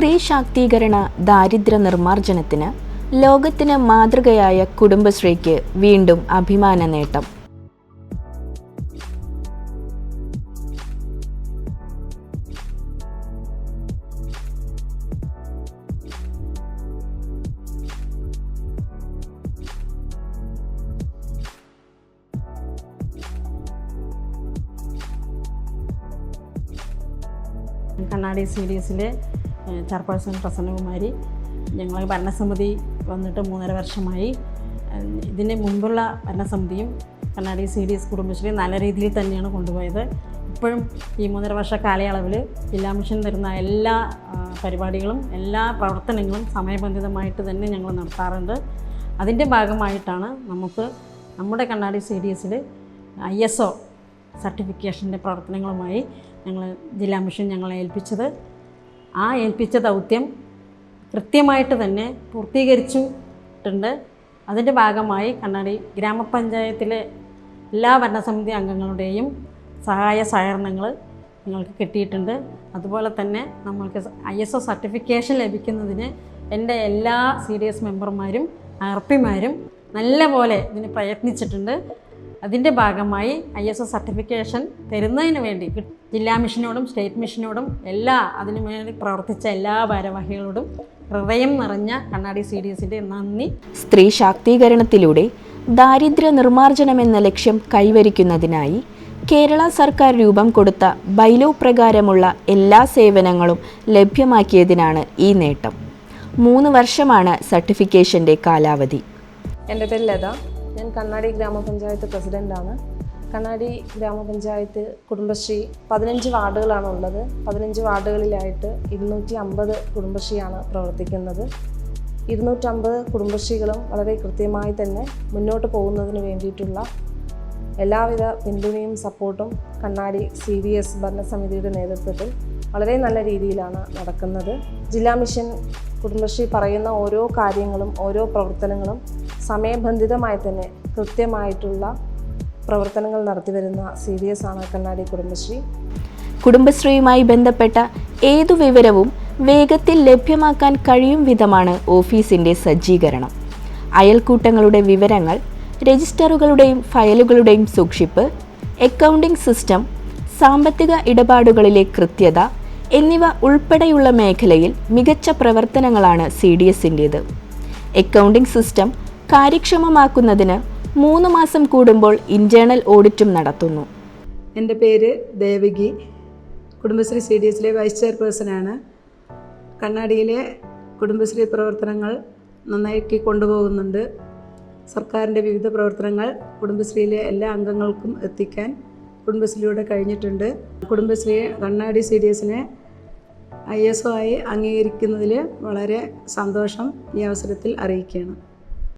സ്ത്രീ ശാക്തീകരണ ദാരിദ്ര്യ നിർമ്മാർജനത്തിന് ലോകത്തിന് മാതൃകയായ കുടുംബശ്രീക്ക് വീണ്ടും അഭിമാന നേട്ടം. കണ്ണാടി സി ഡി എസിലെ ചെയർപേഴ്സൺ പ്രസന്നകുമാരി ഞങ്ങൾ ഭരണസമിതി വന്നിട്ട് മൂന്നര വർഷമായി. ഇതിന് മുമ്പുള്ള ഭരണസമിതിയും കണ്ണാടി സി ഡി എസ് കുടുംബശ്രീ നല്ല രീതിയിൽ തന്നെയാണ് കൊണ്ടുപോയത്. ഇപ്പോഴും ഈ മൂന്നര വർഷ കാലയളവിൽ ജില്ലാ മിഷൻ തരുന്ന എല്ലാ പരിപാടികളും എല്ലാ പ്രവർത്തനങ്ങളും സമയബന്ധിതമായിട്ട് തന്നെ ഞങ്ങൾ നടത്താറുണ്ട്. അതിന്റെ ഭാഗമായിട്ടാണ് നമുക്ക് നമ്മുടെ കണ്ണാടി സി ഡി എസിൽ ഐ എസ് ഒ സർട്ടിഫിക്കേഷന്റെ പ്രവർത്തനങ്ങളുമായി ഞങ്ങൾ ജില്ലാ മിഷൻ ഞങ്ങളെ ഏൽപ്പിച്ചത്. ആ ഏൽപ്പിച്ച ദൗത്യം കൃത്യമായിട്ട് തന്നെ പൂർത്തീകരിച്ചിട്ടുണ്ട്. അതിന്റെ ഭാഗമായി കണ്ണാടി ഗ്രാമപഞ്ചായത്തിലെ എല്ലാ ഭരണസമിതി അംഗങ്ങളുടെയും സഹായ സഹകരണങ്ങൾ ഞങ്ങൾക്ക് കിട്ടിയിട്ടുണ്ട്. അതുപോലെ തന്നെ നമ്മൾക്ക് ഐ എസ് ഒ സർട്ടിഫിക്കേഷൻ ലഭിക്കുന്നതിന് എന്റെ എല്ലാ സി ഡി എസ് മെമ്പർമാരും ആർ പിമാരും നല്ല പോലെ ഇതിന് പ്രയത്നിച്ചിട്ടുണ്ട്. അതിന്റെ ഭാഗമായി ഐ എസ് ഒ സർട്ടിഫിക്കേഷൻ തരുന്നതിന് വേണ്ടി ജില്ലാ മിഷനോടും സ്റ്റേറ്റ് മിഷനോടും എല്ലാ അതിനു വേണ്ടി പ്രവർത്തിച്ച എല്ലാ ഭാരവാഹികളോടും ഹൃദയം നിറഞ്ഞ കണ്ണാടി സി ഡി എസിന്റെ നന്ദി. സ്ത്രീ ശാക്തീകരണത്തിലൂടെ ദാരിദ്ര്യ നിർമ്മാർജനം എന്ന ലക്ഷ്യം കൈവരിക്കുന്നതിനായി കേരള സർക്കാർ രൂപം കൊടുത്ത ബൈലോ പ്രകാരമുള്ള എല്ലാ സേവനങ്ങളും ലഭ്യമാക്കിയതിനാണ് ഈ നേട്ടം. മൂന്ന് വർഷമാണ് സർട്ടിഫിക്കേഷന്റെ കാലാവധി. എന്റെ പേര് ലത. ഞാൻ കണ്ണാടി ഗ്രാമപഞ്ചായത്ത് പ്രസിഡന്റാണ് കണ്ണാടി ഗ്രാമപഞ്ചായത്ത് കുടുംബശ്രീ പതിനഞ്ച് വാർഡുകളാണ് ഉള്ളത്. പതിനഞ്ച് വാർഡുകളിലായിട്ട് ഇരുന്നൂറ്റി അമ്പത് കുടുംബശ്രീയാണ് പ്രവർത്തിക്കുന്നത്. ഇരുന്നൂറ്റമ്പത് കുടുംബശ്രീകളും വളരെ കൃത്യമായി തന്നെ മുന്നോട്ട് പോകുന്നതിന് വേണ്ടിയിട്ടുള്ള എല്ലാവിധ പിന്തുണയും സപ്പോർട്ടും കണ്ണാടി സി വി എസ് ഭരണസമിതിയുടെ നേതൃത്വത്തിൽ വളരെ നല്ല രീതിയിലാണ് നടക്കുന്നത്. ജില്ലാ മിഷൻ കുടുംബശ്രീ പറയുന്ന ഓരോ കാര്യങ്ങളും ഓരോ പ്രവർത്തനങ്ങളും സമയബന്ധിതമായി തന്നെ കൃത്യമായിട്ടുള്ള പ്രവർത്തനങ്ങൾ നടത്തി വരുന്ന സി ഡി എസ് ആണ് കണ്ണാടി കുടുംബശ്രീ. കുടുംബശ്രീയുമായി ബന്ധപ്പെട്ട ഏതു വിവരവും വേഗത്തിൽ ലഭ്യമാക്കാൻ കഴിയും വിധമാണ് ഓഫീസിന്റെ സജ്ജീകരണം. അയൽക്കൂട്ടങ്ങളുടെ വിവരങ്ങൾ രജിസ്റ്ററുകളുടെയും ഫയലുകളുടെയും സൂക്ഷിപ്പ് അക്കൗണ്ടിംഗ് സിസ്റ്റം സാമ്പത്തിക ഇടപാടുകളിലെ കൃത്യത എന്നിവ ഉൾപ്പെടെയുള്ള മേഖലയിൽ മികച്ച പ്രവർത്തനങ്ങളാണ് സി ഡി എസിന്റേത് അക്കൗണ്ടിംഗ് സിസ്റ്റം കാര്യക്ഷമമാക്കുന്നതിന് മൂന്ന് മാസം കൂടുമ്പോൾ ഇന്റേണൽ ഓഡിറ്റും നടത്തുന്നു. എന്റെ പേര് ദേവകി. കുടുംബശ്രീ സി ഡി എസിലെ വൈസ് ചെയർപേഴ്സണാണ്. കണ്ണാടിയിലെ കുടുംബശ്രീ പ്രവർത്തനങ്ങൾ നന്നാക്കി കൊണ്ടുപോകുന്നുണ്ട്. സർക്കാരിന്റെ വിവിധ പ്രവർത്തനങ്ങൾ കുടുംബശ്രീയിലെ എല്ലാ അംഗങ്ങൾക്കും എത്തിക്കാൻ കുടുംബശ്രീയുടെ കഴിഞ്ഞിട്ടുണ്ട്. കുടുംബശ്രീ കണ്ണാടി സി ഡി എസിനെ ഐ എസ് ഒ ആയി അംഗീകരിക്കുന്നതിൽ വളരെ സന്തോഷം ഈ അവസരത്തിൽ അറിയിക്കുകയാണ്.